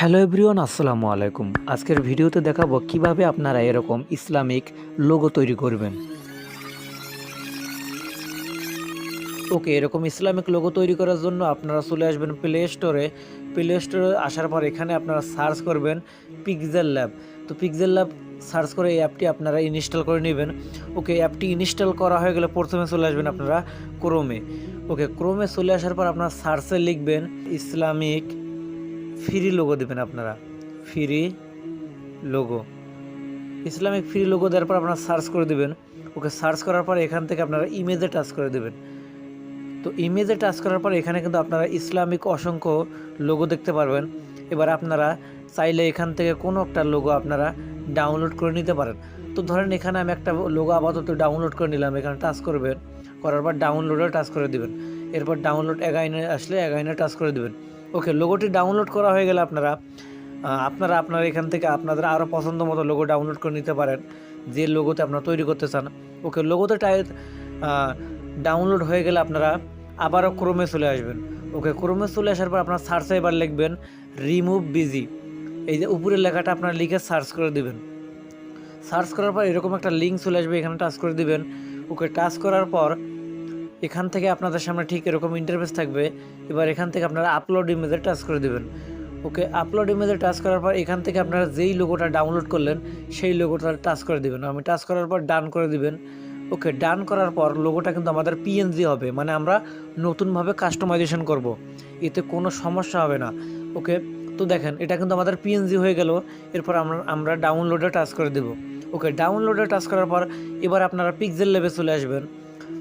Hello everyone, আসসালামু আলাইকুম। আজকের ভিডিওতে দেখাবো কীভাবে আপনারা এরকম ইসলামিক লোগো তৈরি করবেন। ওকে, এরকম ইসলামিক লোগো তৈরি করার জন্য আপনারা চলে আসবেন প্লে স্টোরে প্লে স্টোরে আসার পর এখানে আপনারা সার্চ করবেন পিকজেল ল্যাব তো পিকজেল ল্যাব সার্চ করে এই অ্যাপটি আপনারা ইনস্টল করে নেবেন। ওকে, অ্যাপটি ইনস্টল করা হয়ে গেলে প্রথমে চলে আসবেন আপনারা ক্রোমে ওকে ক্রোমে চলে আসার পর আপনারা সার্চে লিখবেন ইসলামিক ফ্রি লোগো দেবেন আপনারা। Free logo Islamic free logo দেওয়ার পর আপনারা সার্চ করে দেবেন। ওকে সার্চ করার পর এখান থেকে আপনারা ইমেজে টাচ করে দেবেন। তো ইমেজে টাচ করার পর এখানে কিন্তু আপনারা ইসলামিক অসংখ্য লোগো দেখতে পারবেন। এবার আপনারা চাইলে এখান থেকে কোনো একটা লোগো আপনারা ডাউনলোড করে নিতে পারেন। তো ধরেন এখানে আমি একটা লোগো আপাতত ডাউনলোড করে নিলাম, এখানে টাচ করবেন। করার পর ডাউনলোডে টাচ করে দিবেন। এরপর ডাউনলোড এগাইনে আসলে এগাইনে টাচ করে দিবেন। ওকে লোগোটি ডাউনলোড করা হয়ে গেলে আপনারা আপনারা আপনার এখান থেকে আপনাদের আরও পছন্দ মতো লোগো ডাউনলোড করে নিতে পারেন, যে লোগোতে আপনারা তৈরি করতে চান। ওকে লোগোতে টাই ডাউনলোড হয়ে গেলে আপনারা আবারও ক্রোমে চলে আসবেন। ওকে ক্রোমে চলে আসার পর আপনার সার্চে এবার লিখবেন রিমুভ বিজি এই যে উপরের লেখাটা আপনারা লিখে সার্চ করে দিবেন। সার্চ করার পর এরকম একটা লিঙ্ক চলে আসবে, এখানে টাচ করে দিবেন। ওকে টাচ করার পর এখান থেকে আপনাদের সামনে ঠিক এরকম ইন্টারফেস থাকবে। এবার এখান থেকে আপনারা আপলোড ইমেজে টাচ করে দেবেন। ওকে আপলোড ইমেজে টাচ করার পর এখান থেকে আপনারা যেই লোগোটা ডাউনলোড করলেন, সেই লোগোটা টাচ করে দিবেন। আমি টাচ করার পর ডান করে দিবেন। ওকে ডান করার পর লোগোটা কিন্তু আমাদের পিএনজি হবে মানে আমরা নতুনভাবে কাস্টমাইজেশন করব। এতে কোনো সমস্যা হবে না। ওকে, তো দেখেন, এটা কিন্তু আমাদের পিএনজি হয়ে গেল। এরপর আমরা আমরা ডাউনলোডে টাচ করে দেব। ওকে ডাউনলোডে টাচ করার পর এবার আপনারা পিক্সেল লেভে চলে আসবেন।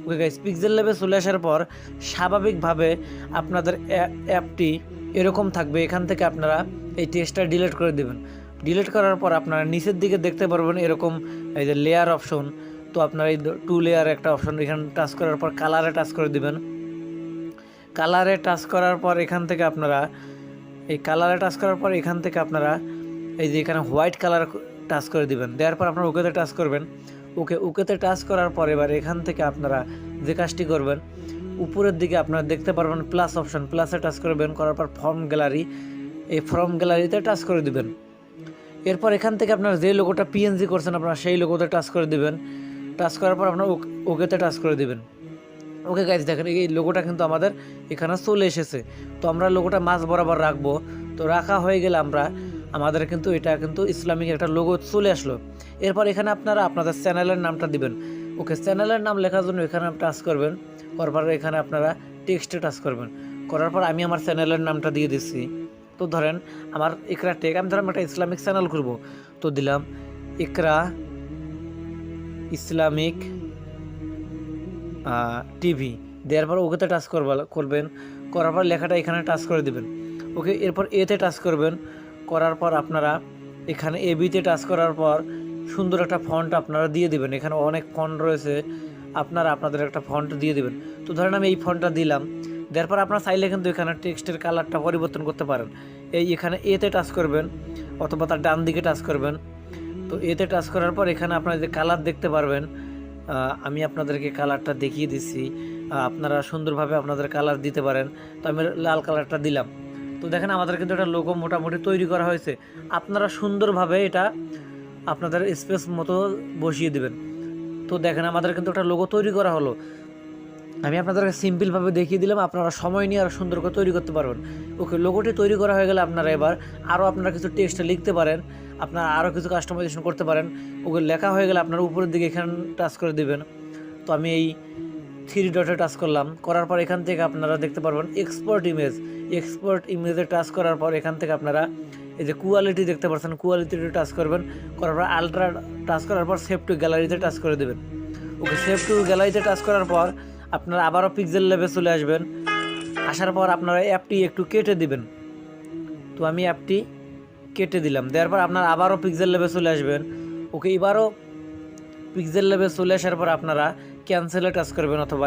ওকে গাইস পিক্সেল লেভে চলে আসার পর স্বাভাবিকভাবে আপনাদের অ্যা- অ্যাপটি এরকম থাকবে, এখান থেকে আপনারা এই টেক্সটটা ডিলিট করে দেবেন। ডিলিট করার পর আপনারা নিচের দিকে দেখতে পারবেন এরকম এই যে লেয়ার অপশন তো আপনার এই টু লেয়ার একটা অপশন এখানে টাচ করার পর কালারে টাচ করে দিবেন। কালারে টাচ করার পর এখান থেকে আপনারা, এই কালারে টাচ করার পর এখান থেকে আপনারা এই যে এখানে হোয়াইট কালার টাচ করে দিবেন। দেওয়ার পর আপনারা ওকেতে টাচ করবেন। ওকে, ওকেতে টাচ করার পর এবার এখান থেকে আপনারা যে কাজটি করবেন, উপরের দিকে আপনারা দেখতে পারবেন প্লাস অপশন প্লাসে টাচ করবেন করার পর ফর্ম গ্যালারি এই ফর্ম গ্যালারিতে টাচ করে দিবেন। এরপর এখান থেকে আপনারা যে লোগোটা পিএনজি করছেন, আপনারা সেই লোগোতে টাচ করে দিবেন। টাচ করার পর আপনারা ওক- ওকেতে টাচ করে দিবেন। ওকে গাইজ দেখেন এই লোগোটা কিন্তু আমাদের এখানে চলে এসেছে। তো আমরা লোগোটা মাছ বরাবর রাখব। তো রাখা হয়ে গেলে আমরা আমাদের কিন্তু এটা কিন্তু ইসলামিক একটা লোগো চলে আসলো। এরপর এখানে আপনারা আপনাদের চ্যানেলের নামটা দিবেন। ওকে, চ্যানেলের নাম লেখার জন্য এখানে টাচ করবেন। করার পর এখানে আপনারা টেক্সটে টাচ করবেন। করার পর আমি আমার চ্যানেলের নামটা দিয়ে দিচ্ছি। তো ধরেন আমার ইকরা টেক, আমি ধরেন একটা ইসলামিক চ্যানেল করব তো দিলাম, ইকরা ইসলামিক টিভি। দেওয়ার পর ওকেতে টাচ করবা, করবেন। করার পর লেখাটা এখানে টাচ করে দিবেন। ওকে, এরপর এতে টাচ করবেন। করার পর আপনারা এখানে এবিতে টাচ করার পর সুন্দর একটা ফন্ট আপনারা দিয়ে দেবেন। এখানে অনেক ফন্ট রয়েছে, আপনারা আপনাদের একটা ফন্ট দিয়ে দেবেন। তো ধরেন আমি এই ফন্টটা দিলাম, দেওয়ার পর আপনারা চাইলে কিন্তু এখানে টেক্সটের কালারটা পরিবর্তন করতে পারেন। এই এখানে এতে টাচ করবেন অথবা তার ডান দিকে টাচ করবেন। তো এতে টাচ করার পর এখানে আপনারা যে কালার দেখতে পারবেন আমি আপনাদেরকে কালারটা দেখিয়ে দিচ্ছি আপনারা সুন্দরভাবে আপনাদের কালার দিতে পারেন। তো আমি লাল কালারটা দিলাম। তো দেখেন আমাদের কিন্তু একটা লোগো মোটামুটি তৈরি করা হয়েছে। আপনারা সুন্দরভাবে এটা আপনাদের স্পেস মতো বসিয়ে দেবেন। তো দেখেন আমাদের কিন্তু একটা লোগো তৈরি করা হলো। আমি আপনাদেরকে সিম্পলভাবে দেখিয়ে দিলাম, আপনারা সময় নিয়ে আরও সুন্দর করে তৈরি করতে পারবেন। ওকে লোগোটি তৈরি করা হয়ে গেলে আপনারা এবার আরও আপনারা কিছু টেক্সট লিখতে পারেন, আপনারা আরও কিছু কাস্টমাইজেশন করতে পারেন। ওকে, লেখা হয়ে গেলে আপনারা উপরের দিকে এখানে টাচ করে দিবেন। তো আমি এই থ্রি ডটে টাচ করলাম। করার পর এখান থেকে আপনারা দেখতে পারবেন এক্সপোর্ট ইমেজ এক্সপোর্ট ইমেজে টাচ করার পর এখান থেকে আপনারা এই যে কোয়ালিটি দেখতে পাচ্ছেন কোয়ালিটিতে টাচ করবেন। করার পর আলট্রা টাচ করার পর সেভ টু গ্যালারিতে টাচ করে দেবেন। ওকে সেভ টু গ্যালারিতে টাচ করার পর আপনারা আবারও পিক্সেল লেভে চলে আসবেন। আসার পর আপনারা অ্যাপটি একটু কেটে দিবেন। তো আমি অ্যাপটি কেটে দিলাম। দেওয়ার পর আপনারা আবারও পিক্সেল লেভে চলে আসবেন। ওকে এবারও পিক্সেল লেভে চলে আসার পর আপনারা ক্যান্সেলে টাচ করবেন অথবা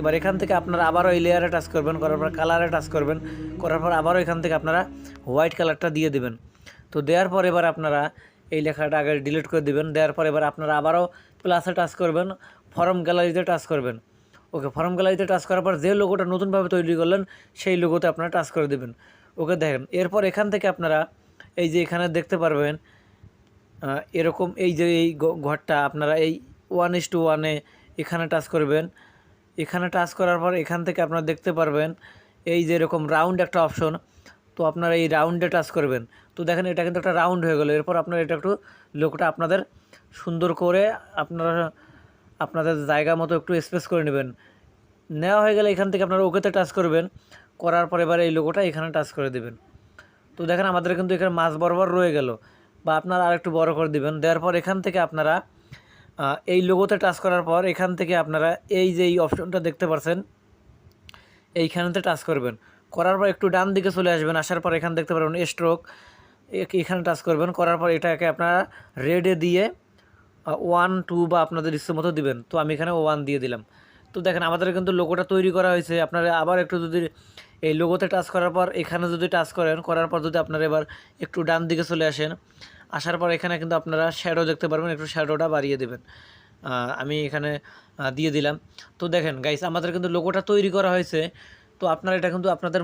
এবার এখান থেকে আপনারা আবারও এই লেয়ারে টাচ করবেন, করার পর কালারে টাচ করবেন, করার পর আবারও এখান থেকে আপনারা হোয়াইট কালারটা দিয়ে দেবেন। তো দেওয়ার পর এবার আপনারা এই লেখাটা আগে ডিলিট করে দেবেন, দেওয়ার পর এবার আপনারা আবারও প্লাসে টাচ করবেন ফর্ম গ্যালারিতে টাচ করবেন। ওকে ফর্ম গ্যালারিতে টাচ করার পর যে লোগোটা নতুনভাবে তৈরি করলেন, সেই লোগোতে আপনারা টাচ করে দেবেন। ওকে, দেখেন, এরপর এখান থেকে আপনারা এই যে এখানে দেখতে পারবেন এরকম এই যে এই ঘরটা আপনারা এই ওয়ান ইস টু ওয়ানে এখানে টাচ করবেন। এখানে টাচ করার পর এখান থেকে আপনারা দেখতে পারবেন এই যে এরকম রাউন্ড একটা অপশন। তো আপনারা এই রাউন্ডে টাচ করবেন। তো দেখেন এটা কিন্তু একটা রাউন্ড হয়ে গেলো। এরপর আপনারা এটা একটু লোকটা আপনাদের সুন্দর করে আপনারা আপনাদের জায়গা মতো একটু স্পেস করে নেবেন। নেওয়া হয়ে গেলে এখান থেকে আপনারা ওকেতে টাচ করবেন। করার পর এবার এই লোগোটা এখানে টাচ করে দেবেন। তো দেখেন আমাদের কিন্তু এখানে মাছ বরাবর রয়ে গেল। বা আপনারা আর একটু বড় করে দিবেন। দেওয়ার পর এখান থেকে আপনারা এই লোগোতে টাচ করার পর এখান থেকে আপনারা এই যে এই অপশনটা দেখতে পাচ্ছেন এইখানেতে টাচ করবেন। করার পর একটু ডান দিকে চলে আসবেন, আসার পর এখানে দেখতে পারবেন স্ট্রোক এখানে টাচ করবেন। করার পর এটাকে আপনারা রেডে দিয়ে ওয়ান টু বা আপনাদের ইচ্ছে মতো দিবেন। তো আমি এখানে ওয়ান দিয়ে দিলাম। তো দেখেন আমাদের কিন্তু লোগোটা তৈরি করা হয়েছে। আপনারা আবার একটু যদি এই লোগোতে টাচ করার পর এখানে যদি টাচ করেন, করার পর যদি আপনারা এবার একটু ডান দিকে চলে আসেন আসার পর এখানে কিন্তু আপনারা শ্যাডো দেখতে পারবেন, একটু শ্যাডোটা বাড়িয়ে দেবেন। আমি এখানে দিয়ে দিলাম। তো দেখেন গাইস আমাদের কিন্তু লোগোটা তৈরি করা হয়েছে। তো আপনারা এটা কিন্তু আপনাদের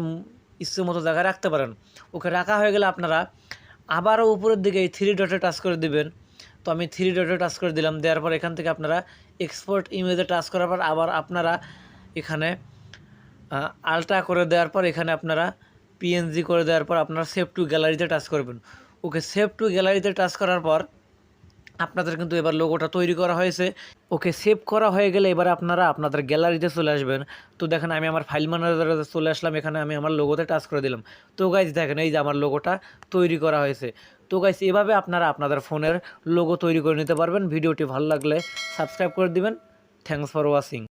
ইচ্ছে মতো জায়গায় রাখতে পারেন। ওকে, রাখা হয়ে গেলে আপনারা আবারও উপরের দিকে এই থ্রি ডটে টাচ করে দিবেন। তো আমি থ্রি ডটে টাচ করে দিলাম। দেওয়ার পর এখান থেকে আপনারা এক্সপোর্ট ইমেজে টাচ করার পর আবার আপনারা এখানে আলট্রা করে দেওয়ার পর এখানে আপনারা পিএনজি করে দেওয়ার পর আপনারা সেভ টু গ্যালারিতে টাচ করবেন। ওকে সেভ টু গ্যালারিতে টাচ করার পর আপনাদের কিন্তু এবার লোগোটা তৈরি করা হয়েছে। ওকে সেভ করা হয়ে গেলে এবার আপনারা আপনাদের গ্যালারিতে চলে আসবেন। তো দেখেন আমি আমার ফাইল ম্যানেজারে চলে আসলাম, এখানে আমি আমার লোগোতে টাচ করে দিলাম। তো গাইজ দেখেন এই যে আমার লোগোটা তৈরি করা হয়েছে। তো গাইজ এভাবে আপনারা আপনাদের ফোনের লোগো তৈরি করে নিতে পারবেন। ভিডিওটি ভালো লাগলে সাবস্ক্রাইব করে দিবেন। Thanks for watching